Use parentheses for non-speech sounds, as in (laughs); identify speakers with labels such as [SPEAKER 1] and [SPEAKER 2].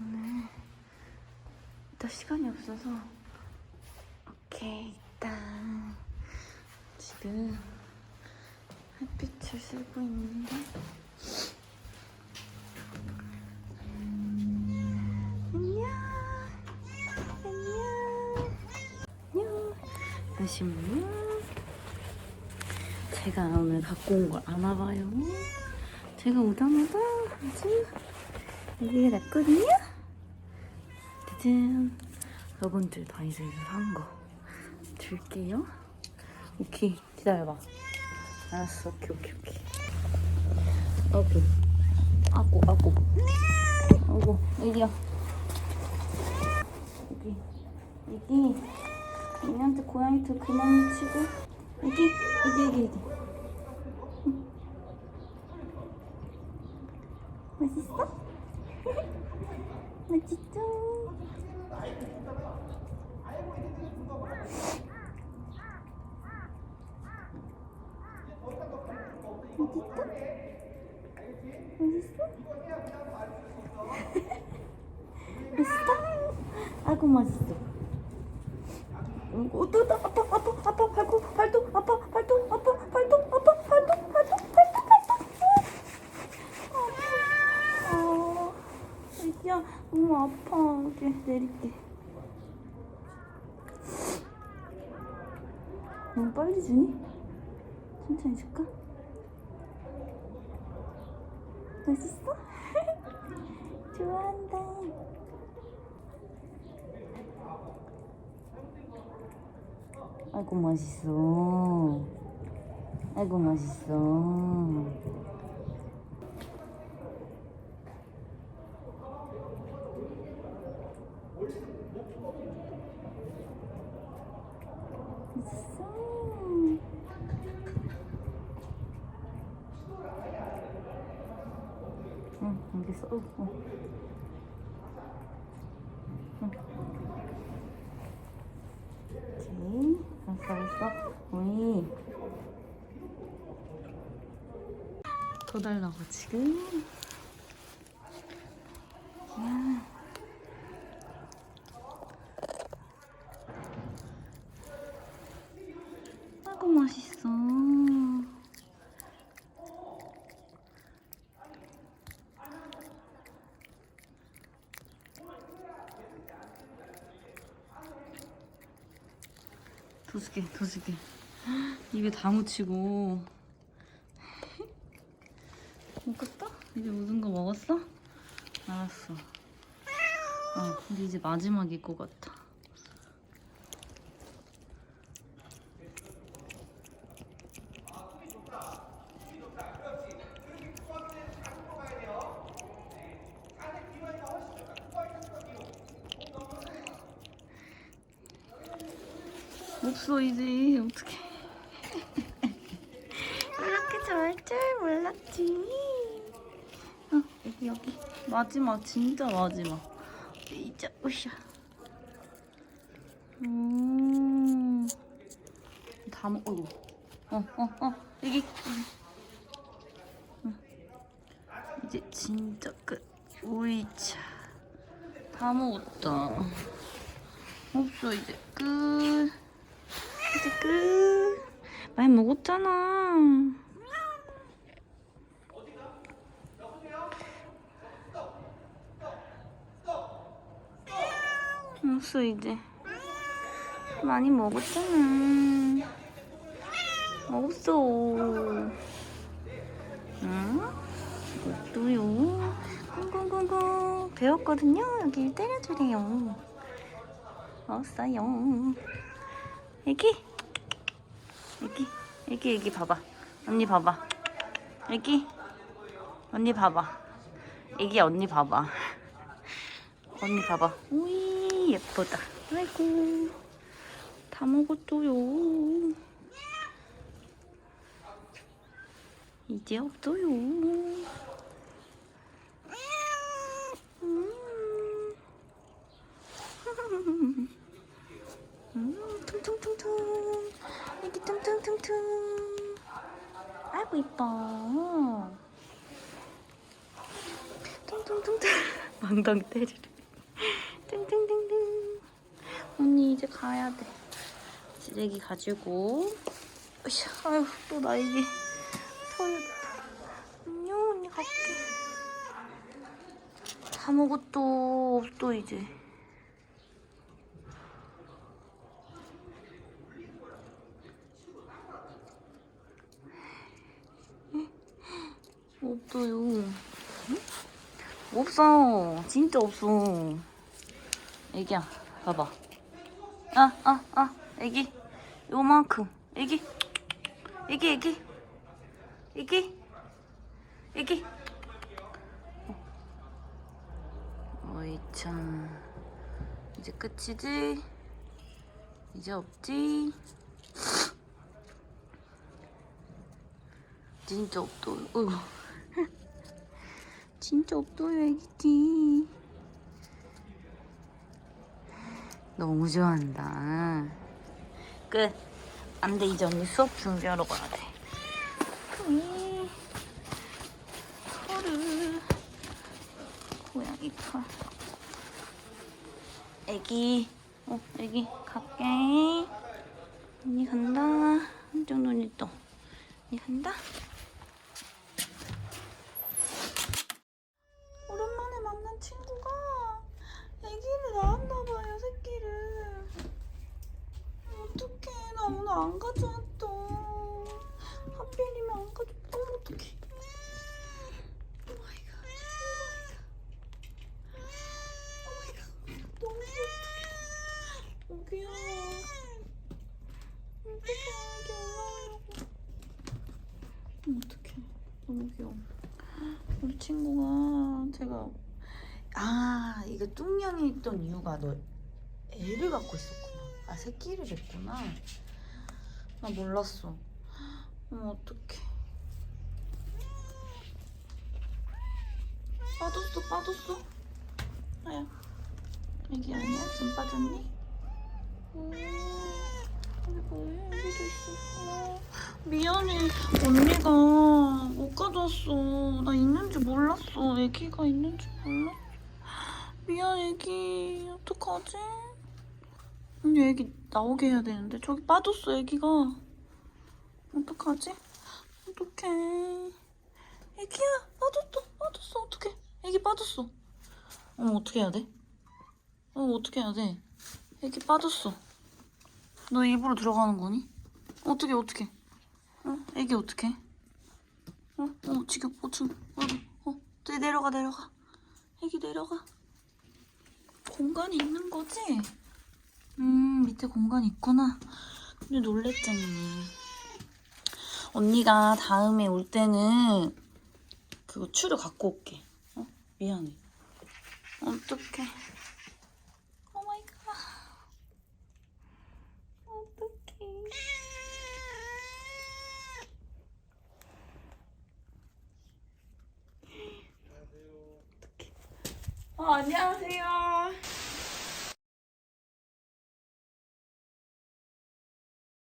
[SPEAKER 1] 오늘 더 시간이 없어서. 오케이 일단 지금 햇빛을 쐬고 있는데. 안녕. 안녕. 안녕. 잠시만요 제가 오늘 갖고 온 걸 아나봐요. 제가 오자마자 아주 여기가 났거든요 짜잔 여러분들 다이소에서 산 거 줄게요. 오케이 기다려봐. 알았어 오케이 오케이 오케이. 오케이 아고 아고 아고 이리야 여기. 여기. 얘네한테 고양이 털 그만 치고. 여기 여기 여기 여기. 응. 맛있어? 맛있죠? 맛있어? 맛있어? 아이고 맛있어. 어, 또, 또, 아빠, 아빠, 아빠, 발톱, 아빠, 발톱, 아빠, 발톱, 발톱, 발톱, 발톱. 아, 애기야, 너무 이렇게 내릴게. 너무 빨리 주니? 천천히 줄까? 맛있어? (laughs) 좋아한다. 아이고 맛있어. 아이고. 맛있어. 응, 알겠어. 어, 어. 오케이. 알았어, 알았어. 오이. 더 달라고, 지금. 야. 아이고, 맛있어. 두 개. 입에 다 묻히고. 먹었어? 이제 모든 거 먹었어? 알았어. 어, 근데 이제 마지막일 것 같아. 없어 이제 어떡해. (laughs) 이렇게 좋아할 줄 몰랐지. 어 여기 여기. 마지막 진짜 마지막. 이제 오샤 음. 다 먹어 어어어 어, 어. 여기. 여기. 응. 이제 진짜 끝. 오이차. 다 먹었다. 없어 이제 끝 끝. 많이 먹었잖아. 없어 이제. 많이 먹었잖아. 없어. 응? 이것도요. 꽁꽁꽁꽁 배웠거든요. 여기 때려주래요. 없어요. 애기? 애기? 애기 애기 봐봐. 언니 봐봐. 애기? 언니 봐봐. 애기 언니 봐봐. 언니 봐봐. 우이 예쁘다. 아이고. 다 먹었어요. 이제 없어요. 음. (laughs) 음, 퉁퉁퉁퉁. 애기 퉁퉁퉁퉁. 아이고, 이뻐. 퉁퉁퉁퉁. (laughs) 엉덩이 때리래. 땡땡땡땡. 언니 이제 가야 돼. 쓰레기 가지고. 으쌰, 아유 또 나에게 털렸다. 안녕 언니 갈게. 아무것도 없어 이제. 없어요. 응? 없어. 진짜 없어. 애기야, 봐봐. 아, 아, 아, 애기. 요만큼. 애기. 애기, 애기. 애기. 애기. 어이, 참. 이제 끝이지? 이제 없지? 진짜. 어이구. 진짜 없어요, 애기띠. 너무 좋아한다. 끝. 안 돼, 이제 언니 수업 준비하러 가야 돼. 이 털을. 고양이 털. 애기. 어, 애기, 갈게. 언니 간다. 한쪽 눈이 떠. 언니 간다. 오랜만에 만난 친구가 아기를 낳았나봐요, 새끼를. 어떡해, 나 오늘 안 가져왔다. 하필이면 안 가져왔다. 어떡해. 오마이갓, 오마이갓. 오마이갓. 너무 귀엽다. 어, 귀여워. 어떡해, 애기 올라오려고. 어떡해, 너무 귀여워. 우리 친구가 제가 아 이거 뚱냥이 있던 이유가 너 애를 갖고 있었구나 아 새끼를 냈구나 나 몰랐어 어머 어떡해 빠졌어 빠졌어 아야 애기 아니야? 좀 빠졌니? 오, 여기 뭐야 여기도 있어 어, 미안해 언니가 못 가져왔어. 나 있는지 몰랐어. 애기가 있는지 몰랐어. 미안 애기. 어떡하지? 언니 애기 나오게 해야 되는데 저기 빠졌어 애기가. 어떡하지? 어떡해. 애기야 빠졌어 빠졌어 어떡해. 애기 빠졌어. 어 어떻게 해야 돼? 어 어떻게 해야 돼? 애기 빠졌어. 너 입으로 들어가는 거니? 어떻게 어떻게? 어? 애기 어떡해? 어? 어 지금 어 지금 여기 어 내- 내려가 내려가 애기 내려가 공간이 있는 거지? 음 밑에 공간이 있구나 근데 놀랬잖니 언니가 다음에 올 때는 그거 추를 갖고 올게 어? 미안해 어떡해 오마이갓 어떡해 어, 안녕하세요.